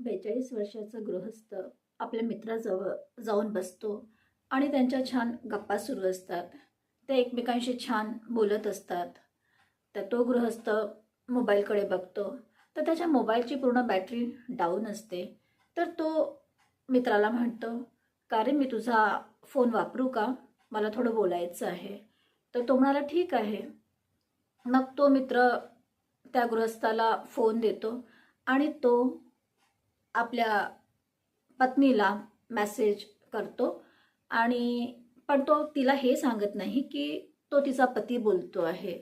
बेचाळीस वर्षाचा गृहस्थ आपल्या मित्राजवळ जाऊन बसतो आणि त्यांच्या छान गप्पा सुरू असतात. ते एकमेकांशी छान बोलत असतात. तर तो गृहस्थ मोबाईलकडे बघतो. तर त्याच्या मोबाईलची पूर्ण बॅटरी डाऊन असते. तर तो मित्राला म्हणतो का रे मी तुझा फोन वापरू का? मला थोडं बोलायचं आहे. तर तो म्हणाला ठीक आहे. मग तो मित्र त्या गृहस्थाला फोन देतो आणि तो आपल्या पत्नीला मॅसेज करतो. आणि पण तो तिला हे सांगत नाही की तो तिचा पती बोलतो आहे.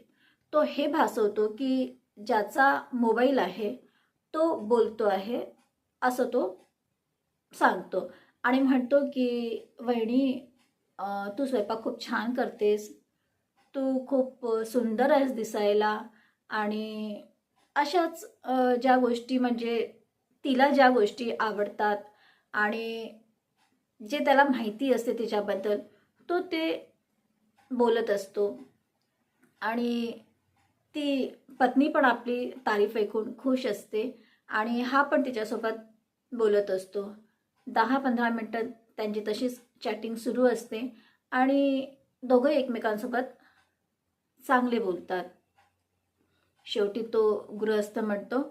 तो हे भासवतो की ज्याचा मोबाईल आहे तो बोलतो आहे असं तो सांगतो. आणि म्हणतो की वहिणी तू स्वयंपाक खूप छान करतेस. तू खूप सुंदर आहेस दिसायला. आणि अशाच ज्या गोष्टी म्हणजे तिला ज्या गोष्टी आवडतात आणि जे त्याला माहिती असते तिच्याबद्दल तो ते बोलत असतो. आणि ती पत्नी पण आपली तारीफ ऐकून खुश असते आणि हा पण तिच्यासोबत बोलत असतो. दहा पंधरा मिनटं त्यांची तशीच चॅटिंग सुरू असते आणि दोघं एकमेकांसोबत चांगले बोलतात. शेवटी तो गृहस्थ म्हणतो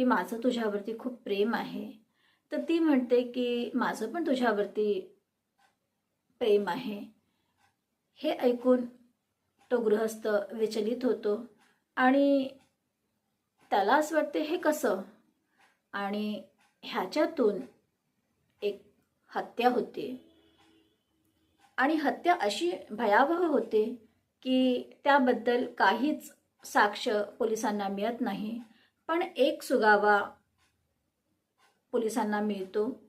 की माझं तुझ्यावरती खूप प्रेम आहे. तर ती म्हणते की माझं पण तुझ्यावरती प्रेम आहे. हे ऐकून तो गृहस्थ विचलित होतो आणि त्याला असं वाटते हे कसं? आणि ह्याच्यातून एक हत्या होते. आणि हत्या अशी भयावह होते की त्याबद्दल काहीच साक्ष पोलिसांना मिळत नाही. पण एक सुगावा पोलिसांना मिळतो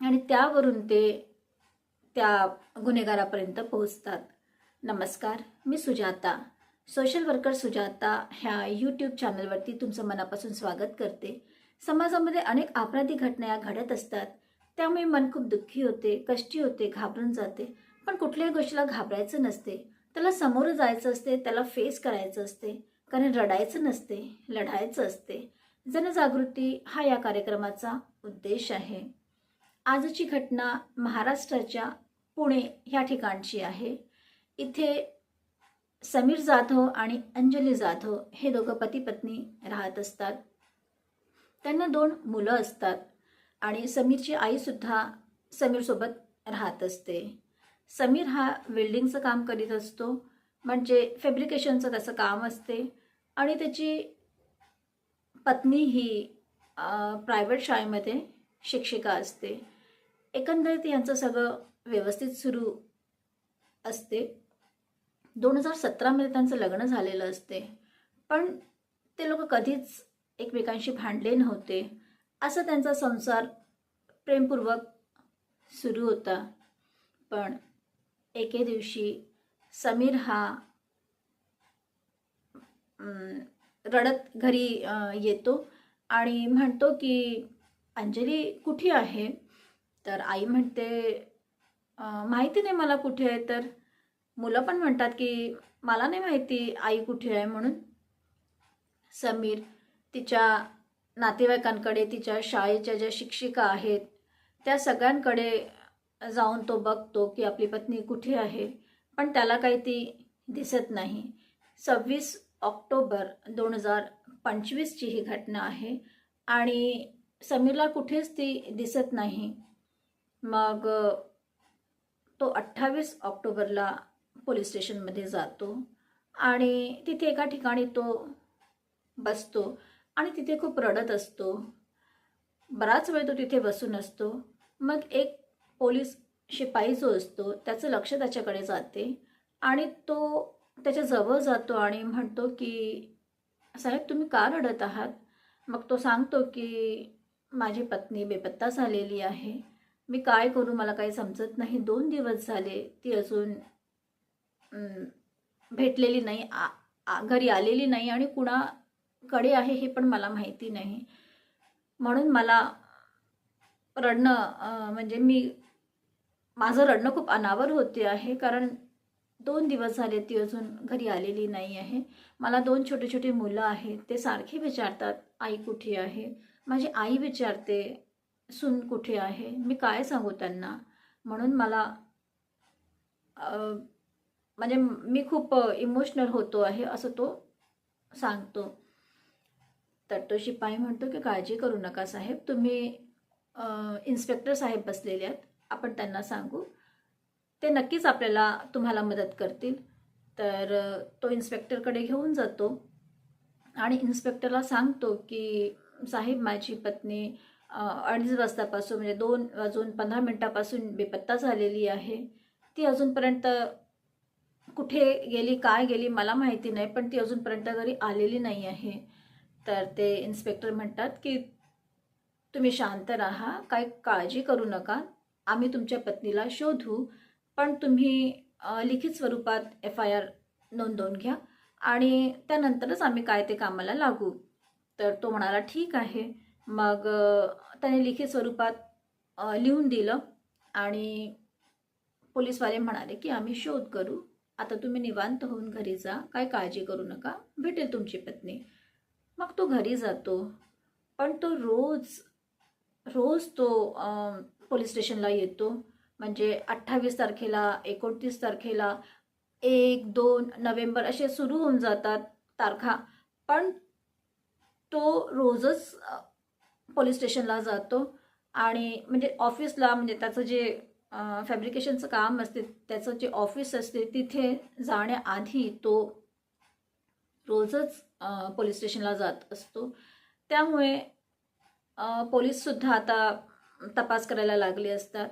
आणि त्यावरून ते त्या गुन्हेगारापर्यंत पोहोचतात. नमस्कार मी सुजाता सोशल वर्कर सुजाता ह्या यूट्यूब चॅनलवरती तुमचं मनापासून स्वागत करते. समाजामध्ये अनेक आपराधिक घटना या घडत असतात. त्यामुळे मन खूप दुःखी होते कष्टी होते घाबरून जाते. पण कुठल्याही गोष्टीला घाबरायचं नसते. त्याला समोर जायचं असते त्याला फेस करायचं असते. कारण रडायचं नसते लढायचं असते. जनजागृती हा या कार्यक्रमाचा उद्देश आहे. आजची घटना महाराष्ट्राच्या पुणे ह्या ठिकाणची आहे. इथे समीर जाधव आणि अंजली जाधव हे दोघं पती पत्नी राहत असतात. त्यांना दोन मुलं असतात आणि समीरची आईसुद्धा समीरसोबत राहत असते. समीर हा वेल्डिंगचं काम करीत असतो. म्हणजे फॅब्रिकेशनचं त्याचं काम असते. आणि त्याची पत्नी ही प्रायव्हेट शाळेमध्ये शिक्षिका असते. एकंदरीत यांचं सगळं व्यवस्थित सुरू असते. दोन हजार सतरामध्ये त्यांचं लग्न झालेलं असते. पण ते लोक कधीच एकमेकांशी भांडले नव्हते. असं त्यांचा संसार प्रेमपूर्वक सुरू होता. पण एके दिवशी समीर हा रडत घरी येतो आणि म्हणतो की अंजली कुठे आहे? तर आई म्हणते माहिती नाही मला कुठे आहे. तर मुलं पण म्हणतात की मला नाही माहिती आई कुठे आहे म्हणून. समीर तिच्या नातेवाईकांकडे तिच्या शाळेच्या ज्या शिक्षिका आहेत त्या सगळ्यांकडे जाऊन तो बघतो की आपली पत्नी कुठे आहे. पण त्याला काही ती दिसत नाही. सव्वीस ऑक्टोबर दोन हजार पंचवीसची ही घटना आहे. आणि समीरला कुठेच ती दिसत नाही. मग तो अठ्ठावीस ऑक्टोबरला पोलीस स्टेशनमध्ये जातो आणि तिथे एका ठिकाणी तो बसतो आणि तिथे खूप रडत असतो. बराच वेळ तो तिथे बसून असतो. मग एक पोलीस शिपाई जो असतो त्याचं लक्ष त्याच्याकडे जाते आणि तो त्याच्याजवळ जातो आणि म्हणतो की साहेब तुम्ही का रडत आहात? मग तो सांगतो की माझी पत्नी बेपत्ता झालेली आहे. मी काय करू? मला काही समजत नाही. दोन दिवस झाले. ती अजून भेटलेली नाही. आ आ- घरी आलेली नाही आणि कुणाकडे आहे हे पण मला माहिती नाही. म्हणून मला रडणं म्हणजे मी माझं रडणं खूप अनावर होते आहे. कारण दोन दिवस झाले ती अजून घरी आलेली नाही आहे. मला दोन छोटे छोटे मुलं आहेत ते सारखे विचारतात आई कुठे आहे? माझी आई विचारते सून कुठे आहे? मी काय सांगू त्यांना? म्हणून मला म्हणजे मी खूप इमोशनल होतो आहे असं तो सांगतो. तर तो शिपाई म्हणतो की काळजी करू नका साहेब तुम्ही इन्स्पेक्टर साहेब बसलेले आहेत आपण त्यांना सांगू. ते नक्कीच आपल्याला तुम्हाला मदत करतील. तर तो इन्स्पेक्टरकडे घेऊन जातो आणि इन्स्पेक्टरला सांगतो की साहेब माझी पत्नी अडीच वाजतापासून म्हणजे दोन वाजून पंधरा मिनटापासून बेपत्ता झालेली आहे. ती अजूनपर्यंत कुठे गेली काय गेली मला माहिती नाही पण ती अजूनपर्यंत घरी आलेली नाही आहे. तर ते इन्स्पेक्टर म्हणतात की तुम्ही शांत राहा काय काळजी करू नका. आम्ही तुमच्या पत्नीला शोधू पण तुम्ही लिखित स्वरूपात एफ आय आर नोंदवून घ्या आणि त्यानंतरच आम्ही काय ते कामाला लागू. तर तो म्हणाला ठीक आहे. मग त्याने लिखित स्वरूपात लिहून दिलं आणि पोलीसवाले म्हणाले की आम्ही शोध करू. आता तुम्ही निवांत होऊन घरी जा. काय काळजी करू नका. भेटेल तुमची पत्नी. मग तो घरी जातो. पण तो रोज रोज तो पोलीस स्टेशनला येतो. म्हणजे अठ्ठावीस तारखेला एकोणतीस तारखेला एक दोन नोव्हेंबर असे सुरू होऊन जातात तारखा. पण तो रोजच पोलीस स्टेशनला जातो आणि म्हणजे ऑफिसला म्हणजे त्याचं जे फॅब्रिकेशनचं काम असते त्याचं जे ऑफिस असते तिथे जाण्याआधी तो रोजच पोलीस स्टेशनला जात असतो. त्यामुळे पोलीससुद्धा आता तपास करायला लागले असतात.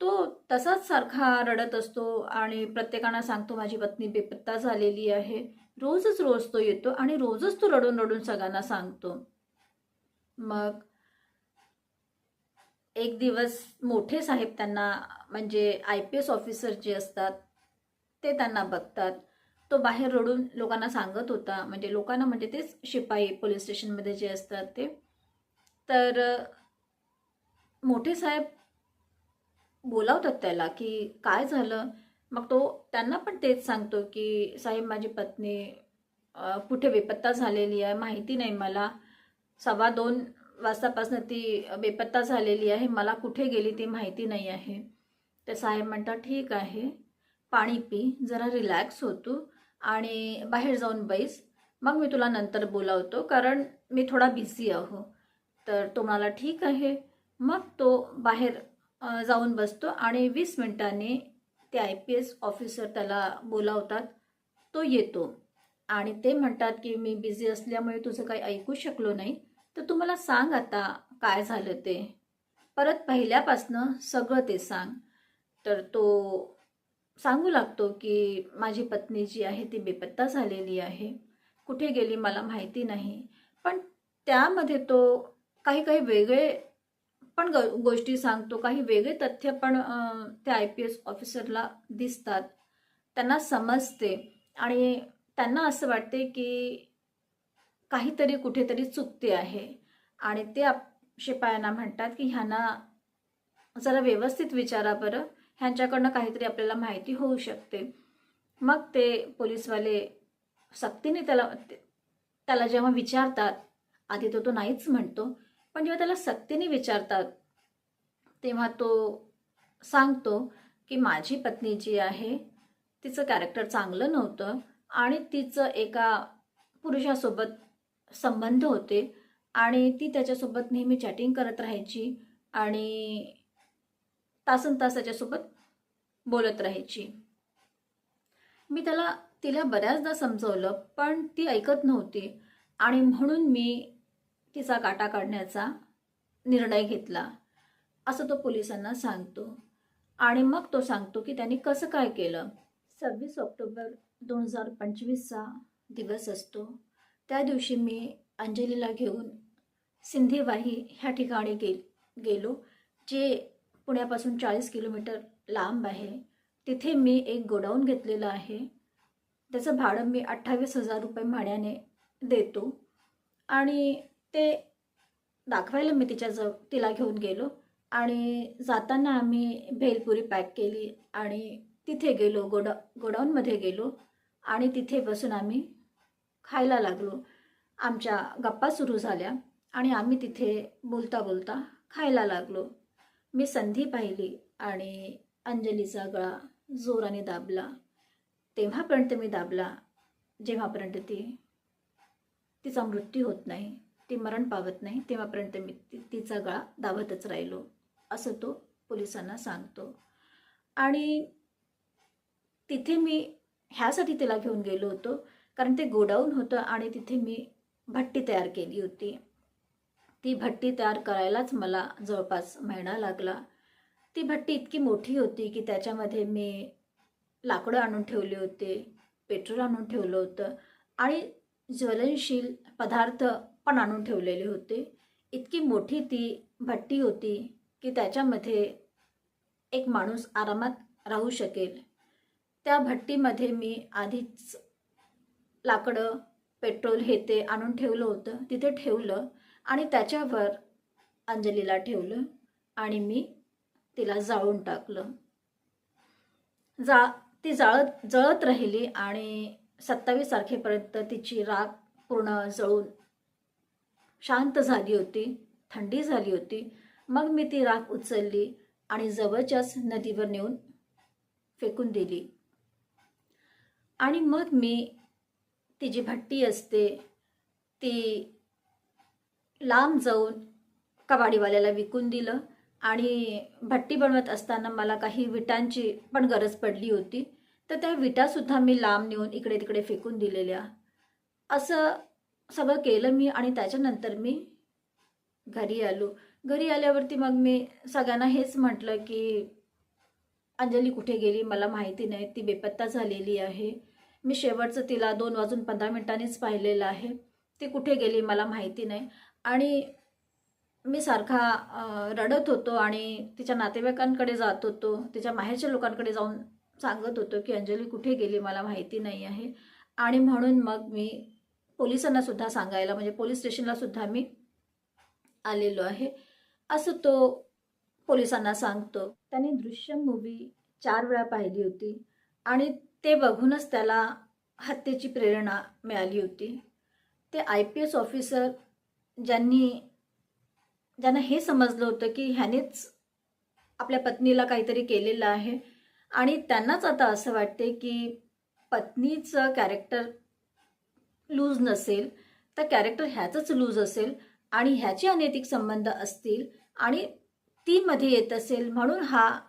तो तसाच सारखा रडत असतो आणि प्रत्येकांना सांगतो माझी पत्नी बेपत्ता झालेली आहे. रोजच रोज तो येतो आणि रोजच तो रडून रडून सगळ्यांना सांगतो. मग एक दिवस मोठे साहेब त्यांना म्हणजे आय पी एस ऑफिसर जे असतात ते त्यांना बघतात. तो बाहेर रडून लोकांना सांगत होता म्हणजे लोकांना म्हणजे तेच शिपाई पोलीस स्टेशनमध्ये जे असतात ते. तर मोठे साहेब बोलावतात त्याला की काय झालं? मग तो त्यांना पण तेच सांगतो की साहेब माझी पत्नी कुठे बेपत्ता झालेली आहे माहिती नाही मला. सव्वा दोन वाजतापासून ती बेपत्ता झालेली आहे मला कुठे गेली ती माहिती नाही आहे. तर साहेब म्हणतात ठीक आहे पाणी पी जरा रिलॅक्स होतो आणि बाहेर जाऊन बैस. मग मी तुला नंतर बोलावतो कारण मी थोडा बिझी आहो. तर तो म्हणाला ठीक आहे. मग तो बाहेर जाऊन बसतो आणि वीस मिनिटांनी ते आय पी एस ऑफिसर त्याला बोलावतात. तो येतो. आणि ते म्हणतात की मी बिझी असल्यामुळे तुझं काही ऐकू शकलो नाही. तर तू मला सांग आता काय झालं ते? परत पहिल्यापासनं सगळं ते सांग. तर तो सांगू लागतो की माझी पत्नी जी आहे ती बेपत्ता झालेली आहे. कुठे गेली मला माहिती नाही. पण त्यामध्ये तो काही काही वेगळे पण ग गोष्टी सांगतो. काही वेगळे तथ्य पण त्या आय पी एस ऑफिसरला दिसतात. त्यांना समजते. आणि त्यांना असं वाटते की काहीतरी कुठेतरी चुकते आहे. आणि ते आप शिपायांना म्हणतात की ह्यांना जरा व्यवस्थित विचारा बरं. ह्यांच्याकडनं काहीतरी आपल्याला माहिती होऊ शकते. मग ते पोलीसवाले सक्तीने त्याला त्याला जेव्हा विचारतात आधी तो तो नाहीच म्हणतो. पण जेव्हा त्याला सक्तीने विचारतात तेव्हा तो सांगतो की माझी पत्नी जी आहे तिचं कॅरेक्टर चांगलं नव्हतं आणि तिचं एका पुरुषासोबत संबंध होते आणि ती त्याच्यासोबत नेहमी चॅटिंग करत राहायची आणि तासन तास त्याच्यासोबत बोलत राहायची. मी त्याला तिला बऱ्याचदा समजवलं पण ती ऐकत नव्हती आणि म्हणून मी तिचा काटा काढण्याचा निर्णय घेतला. असं तो पोलिसांना सांगतो. आणि मग तो सांगतो की त्यांनी कसं काय केलं? सव्वीस ऑक्टोबर दोन हजार पंचवीसचा दिवस असतो. त्या दिवशी मी अंजलीला घेऊन सिंधीवाही ह्या ठिकाणी गे गेलो जे पुण्यापासून चाळीस किलोमीटर लांब आहे. तिथे मी एक गोडाऊन घेतलेलं आहे. त्याचं भाडं मी अठ्ठावीस हजार रुपये भाड्याने देतो. आणि ते दाखवायला मी तिच्याजवळ तिला घेऊन गेलो. आणि जाताना आम्ही भेलपुरी पॅक केली आणि तिथे गेलो गोडा गोडाऊनमध्ये गेलो. आणि तिथे बसून आम्ही खायला लागलो. आमच्या गप्पा सुरू झाल्या आणि आम्ही तिथे बोलता बोलता खायला लागलो. मी संधी पाहिली आणि अंजलीचा गळा जोराने दाबला. तेव्हापर्यंत मी दाबला. जेव्हापर्यंत ती तिचा मृत्यू होत नाही. ती मरण पावत नाही तेव्हापर्यंत मी तिचा गळा दाबतच राहिलो असं तो पोलिसांना सांगतो. आणि तिथे मी ह्यासाठी तिला घेऊन गेलो होतो कारण ते गोडाऊन होतं आणि तिथे मी भट्टी तयार केली होती. ती भट्टी तयार करायलाच मला जवळपास महिना लागला. ती भट्टी इतकी मोठी होती की त्याच्यामध्ये मी लाकडं आणून ठेवले होते पेट्रोल आणून ठेवलं होतं आणि ज्वलनशील पदार्थ पण आणून ठेवलेले होते. इतकी मोठी ती भट्टी होती की त्याच्यामध्ये एक माणूस आरामात राहू शकेल. त्या भट्टीमध्ये मी आधीच लाकडं पेट्रोल हे ते आणून ठेवलं होतं. तिथे ठेवलं आणि त्याच्यावर अंजलीला ठेवलं आणि मी तिला जाळून टाकलं. जा ती जाळत जळत राहिली आणि सत्तावीस तारखेपर्यंत तिची राग पूर्ण जळून शांत झाली होती थंडी झाली होती. मग मी ती राख उचलली आणि जवळच्याच नदीवर नेऊन फेकून दिली. आणि मग मी ती जी भट्टी असते ती लांब जाऊन कबाडीवाल्याला विकून दिलं आणि भट्टी बनवत असताना मला काही विटांची पण गरज पडली होती. तर त्या विटासुद्धा मी लांब नेऊन इकडे तिकडे फेकून दिलेल्या. असं सगळं केलं मी आणि त्याच्यानंतर मी घरी आलो. घरी आल्यावरती मग मी सगळ्यांना हेच म्हटलं की अंजली कुठे गेली मला माहिती नाही ती बेपत्ता झालेली आहे. मी शेवटचं तिला दोन वाजून पंधरा मिनिटांनीच पाहिलेलं आहे. ती कुठे गेली मला माहिती नाही. आणि मी सारखा रडत होतो आणि तिच्या नातेवाईकांकडे जात होतो. तिच्या माहेरच्या लोकांकडे जाऊन सांगत होतो की अंजली कुठे गेली मला माहिती नाही आहे. आणि म्हणून मग मी पोलिसांना सुद्धा सांगायला म्हणजे पोलीस स्टेशनला सुद्धा मी आलेलो आहे. असं तो पोलिसांना सांगतो. त्याने दृश्यम मूवी चार वेळा पाहिली होती आणि ते बघूनच त्याला हत्येची प्रेरणा मिळाली होती. ते आय पी एस ऑफिसर ज्यांनी ज्यांना हे समजलं होतं की ह्यानेच आपल्या पत्नीला काहीतरी केलेलं आहे. आणि त्यांनाच आता असं वाटते की पत्नीचं कॅरेक्टर लूज नसेल तर कॅरेक्टर ह्याचंच लूज असेल आणि ह्याचे अनैतिक संबंध असतील आणि ती मध्ये येत असेल म्हणून हा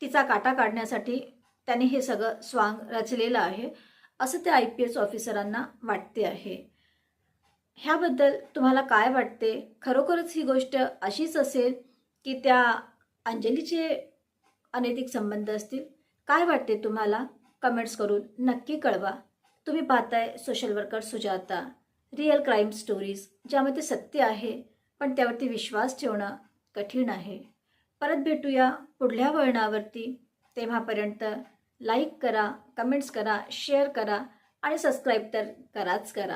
तिचा काटा काढण्यासाठी त्याने हे सगळं स्वांग रचलेलं आहे असं त्या आय पी एस ऑफिसरांना वाटते आहे. ह्याबद्दल तुम्हाला काय वाटते? खरोखरच ही गोष्ट अशीच असेल की त्या अंजलीचे अनैतिक संबंध असतील? काय वाटते तुम्हाला? कमेंट्स करून नक्की कळवा. तुम्ही पाहताय social worker Sujata. Real crime stories ज्यामध्ये सत्य आहे पण त्यावरती विश्वास ठेवणं कठीण आहे. परत भेटूया पुढल्या वळणावरती. तेव्हापर्यंत लाईक करा कमेंट्स करा शेअर करा आणि सबस्क्राईब तर कराच करा.